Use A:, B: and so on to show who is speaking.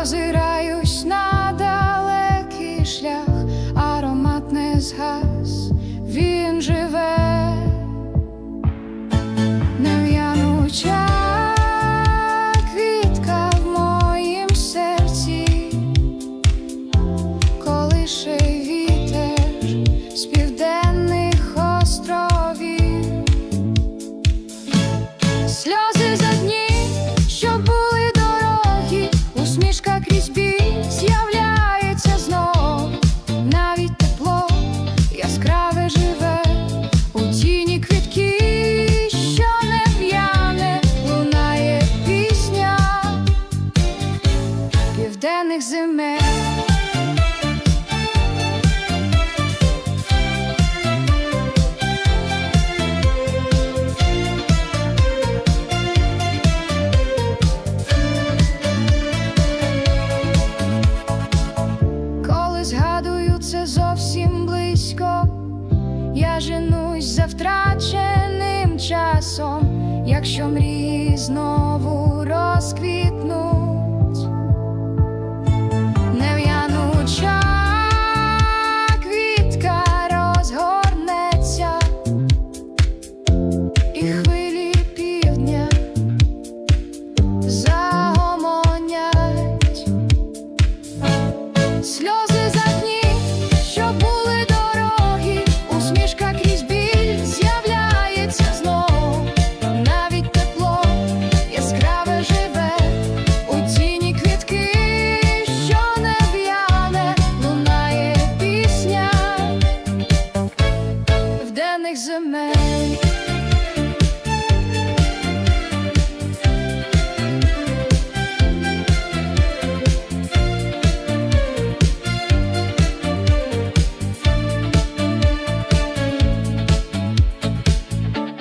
A: озираюсь на далекий шлях, аромат не згас, він же. Сумуй за втраченим часом, якщо мрії знову розквіт.